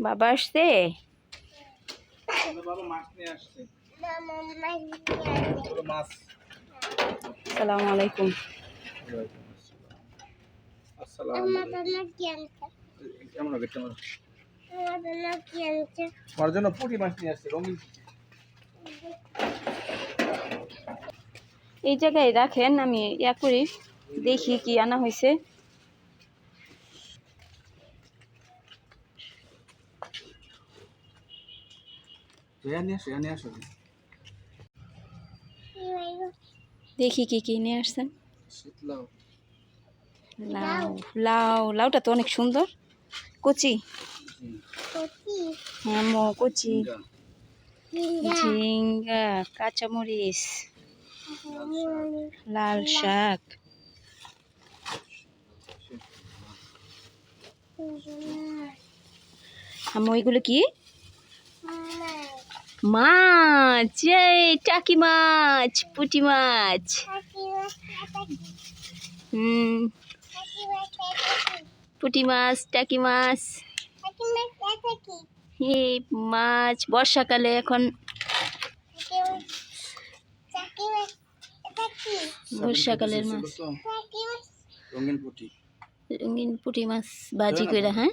বাবা আসছে? সালাম আলাইকুম। আসসালাম কেমন হবে কেমন তোমার জন্য পুঁটি মাছ নিয়ে আসছে রঙিন এই জায়গায় রাখেন আমি ইয়া করি দেখি কি আনা হয়েছে জয়া নিয়ে আসো নিয়ে আসো। দেখি কি কি নিয়ে আসছেন? শীতলাও লাউ। লাউ লাউটা তো অনেক সুন্দর। কচি। হ্যাঁ মো কচি। ঝিঙ্গা। কাঁচামরিচ। লাল শাক। আম্মু ওইগুলো কি? মাছ এই টাকি মাছ পুঁটি মাছ। হুম। পুঁটি মাছ টাকি মাছ। এই মাছ বর্ষাকালে এখন বর্ষাকালের মাছ। রঙিন পুঁটি। মাছ বাজি করে হ্যাঁ?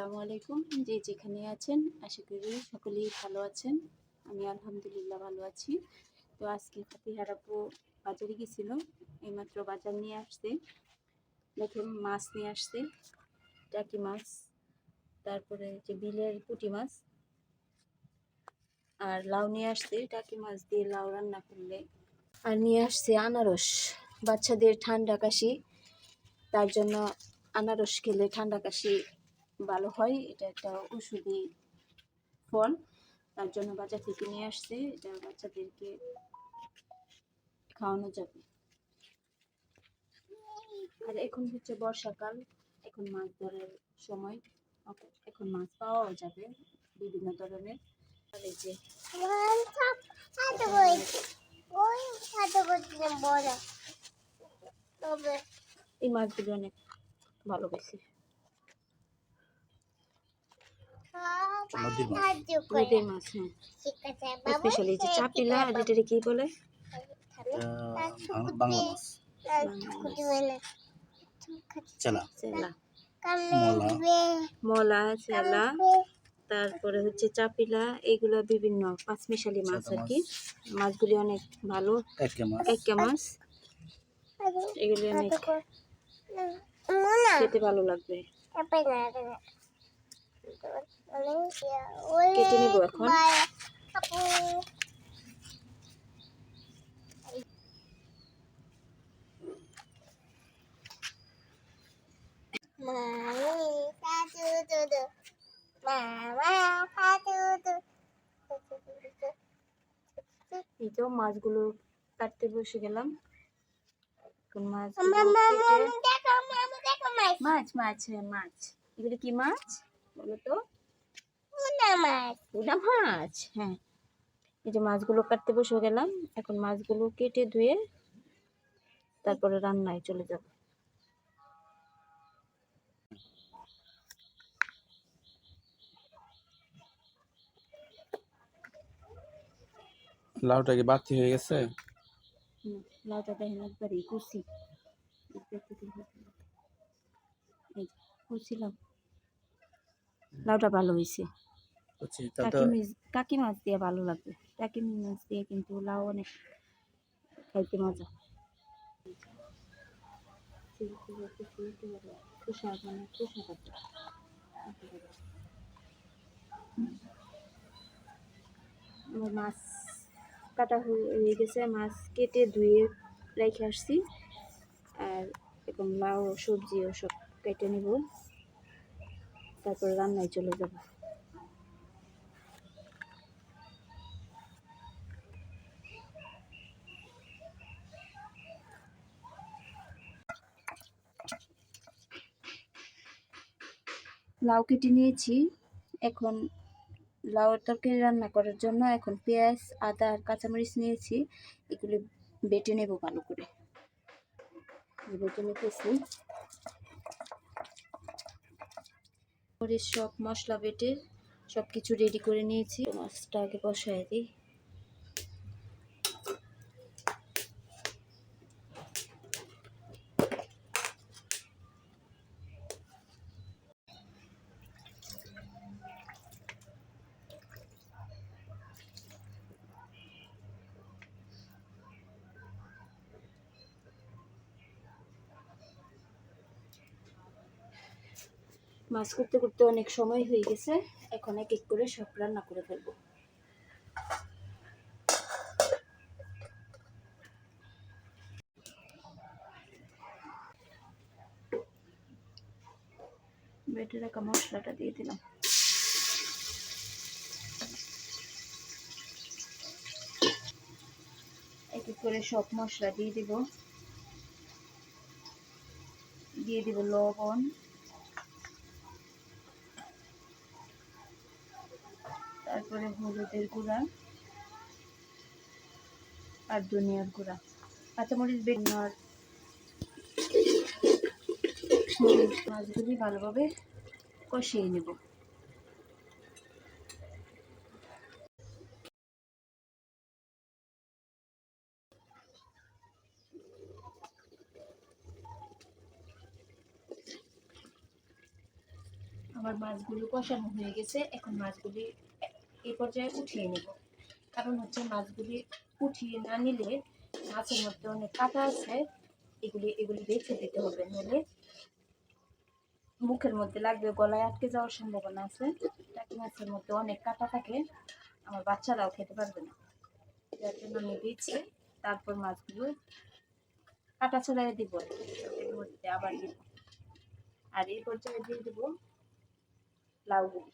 আসসালামু আলাইকুম। যে যেখানে আছেন, আশা করি সকলেই ভালো আছেন। আমি আলহামদুলিল্লাহ ভালো আছি। তো আজকে ফাতিহার আপু বাজারে গেছিল, এইমাত্র বাজার নিয়ে আসছে। প্রথম মাছ নিয়ে আসছে, টাকি মাছ, তারপরে যে বিলের পুঁটি মাছ, আর লাউ নিয়ে আসছে। টাকি মাছ দিয়ে লাউ রান্না করলে। আর নিয়ে আসছে আনারস। বাচ্চাদের ঠান্ডা কাশি, তার জন্য আনারস খেলে ঠান্ডা কাশি ভালো হয়, এটা একটা ওষুধি ফল। তার জন্য বাজার থেকে নিয়ে আসছে, এটা বাচ্চাদেরকে খাওয়ানো যাবে। আর এখন হচ্ছে বর্ষাকাল, এখন মাছ ধরার সময়। এখন মাছ পাওয়াও যাবে বিভিন্ন ধরনের। এই মাছগুলো অনেক ভালো নদীর মাছ। নদীর মাছ হ্যাঁ। স্পেশালি যে চাপিলা আর এটারে কি বলে? বাংলা মাছ। চেলা। মলা। চেলা। তারপরে হচ্ছে চাপিলা এগুলা বিভিন্ন পাঁচমিশালি মাছ আর কি। মাছগুলি অনেক ভালো। একে মাছ। এগুলি অনেক খেতে ভালো লাগবে। কেটে নেব এখন। এই তো মাছগুলো কাটতে বসে গেলাম। মাছ মাছ হ্যাঁ মাছ। এগুলো কি মাছ? বলো তো। মোনা মাছ ওটা মাছ হ্যাঁ। এই যে মাছগুলো কাটতে বসে গেলাম এখন মাছগুলো কেটে ধুয়ে তারপরে রান্নায় চলে যাব। লাউটা কি বাতি হয়ে গেছে? লাউটা দেখেন একবারই কুচি। কুচিলাম। লাউটা ভালো হয়েছে। বুঝছি কাকি মাছ দিয়ে ভালো লাগবে কাকি মাছ দিয়ে কিন্তু লাউ অনেক খাইতে মজা। মাছ কাটা হয়ে গেছে, মাছ কেটে ধুয়ে রেখে আসছি। আর এখন লাউ, সবজি ও সব কেটে নিব। তারপর রান্নায় চলে যাব। লাউ কেটে নিয়েছি। এখন লাউ তরকারি রান্না করার জন্য এখন পেঁয়াজ, আদা আর কাঁচামরিচ নিয়েছি। এগুলি বেটে নেব ভালো করে। বেটে নিতেছি। সব মশলা বেটে সব কিছু রেডি করে নিয়েছি। মাছটা আগে বসায় দিই। মাছ করতে করতে অনেক সময় হয়ে গেছে। এখন এক এক করে সব রান্না করে ফেলব। বেটে রাখা মশলাটা দিয়ে দিলাম। এক এক করে সব মশলা দিয়ে দিব। দিয়ে দিব লবণ। তারপরে হলুদের গুঁড়া আর ধনিয়ার গুঁড়া, কাঁচামরিচ, বেগুন আর মাছগুলি ভালোভাবে কষিয়ে নেব। আমার মাছগুলো কষানো হয়ে গেছে, এখন মাছগুলি এই পর্যায়ে উঠিয়ে নেব। কারণ হচ্ছে মাছগুলি উঠিয়ে না নিলে মাছের মধ্যে অনেক কাটা আছে, এগুলি এগুলি বেছে দিতে হবে। নইলে মুখের মধ্যে লাগবে, গলায় আটকে যাওয়ার সম্ভাবনা আছে। টাকি মাছের মধ্যে অনেক কাটা থাকে, আমার বাচ্চারাও খেতে পারবে না। যার জন্য আমি দিচ্ছি, তারপর মাছগুলো কাটা ছড়াই দিব আবার দিব। আর এই পর্যায়ে দিয়ে দিব লাউগুলি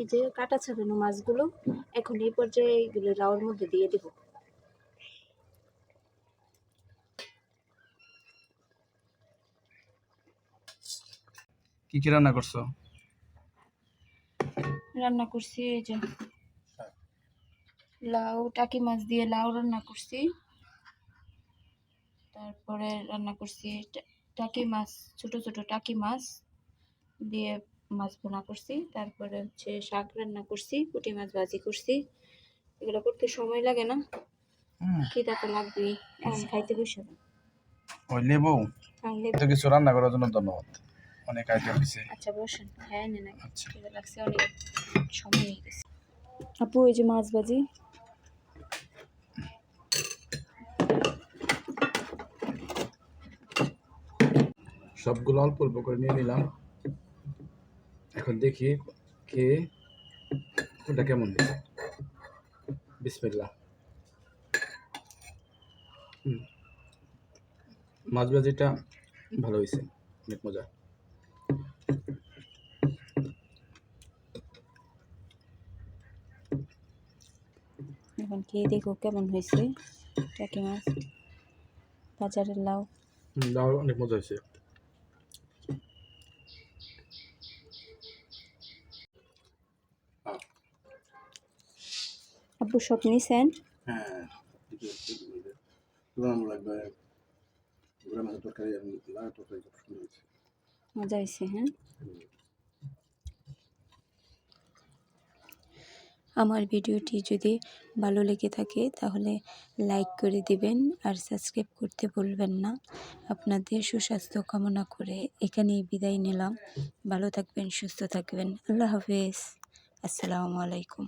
এই যে কাটা ছাড়ানো মাছগুলো এখন এই পর্যায়ে এগুলো লাউর মধ্যে দিয়ে দেব। কি কি রান্না করছ? রান্না করছি এই যে লাউ টাকি মাছ দিয়ে লাউ রান্না করছি। তারপরে রান্না করছি টাকি মাছ ছোট ছোট টাকি মাছ দিয়ে মাছ ভুনা করছি তারপরে হচ্ছে শাক রান্না করছি পুঁটি মাছ ভাজি করছি। এগুলো করতে সময় লাগে না খিদা তো লাগবেই এখন খাইতে বসে ওই লেবু? তাহলে তো কিছু রান্না করার জন্য ধন্যবাদ। অনেক আইটেম দিছে আচ্ছা বসেন হ্যাঁ নেন। আচ্ছা। খিদা লাগছে অনেক সময় হয়ে গেছে। আপু এই যে মাছ ভাজি। সবগুলো অল্প অল্প করে নিয়ে নিলাম। এখন দেখি খেয়ে ওটা কেমন দিচ্ছে বিসমিল্লাহ। হুম। মাছ ভাজিটা ভালো হয়েছে অনেক মজা। এখন খেয়ে দেখো কেমন হয়েছে টাকি মাছ বাজারের লাউ। দাও অনেক মজা হয়েছে। আপু সব নিছেন? হ্যাঁ মজা হয়েছে হ্যাঁ? আমার ভিডিওটি যদি ভালো লেগে থাকে তাহলে লাইক করে দিবেন আর সাবস্ক্রাইব করতে ভুলবেন না। আপনাদের সুস্বাস্থ্য কামনা করে এখানেই বিদায় নিলাম। ভালো থাকবেন সুস্থ থাকবেন। আল্লাহ হাফেজ। আসসালামু আলাইকুম।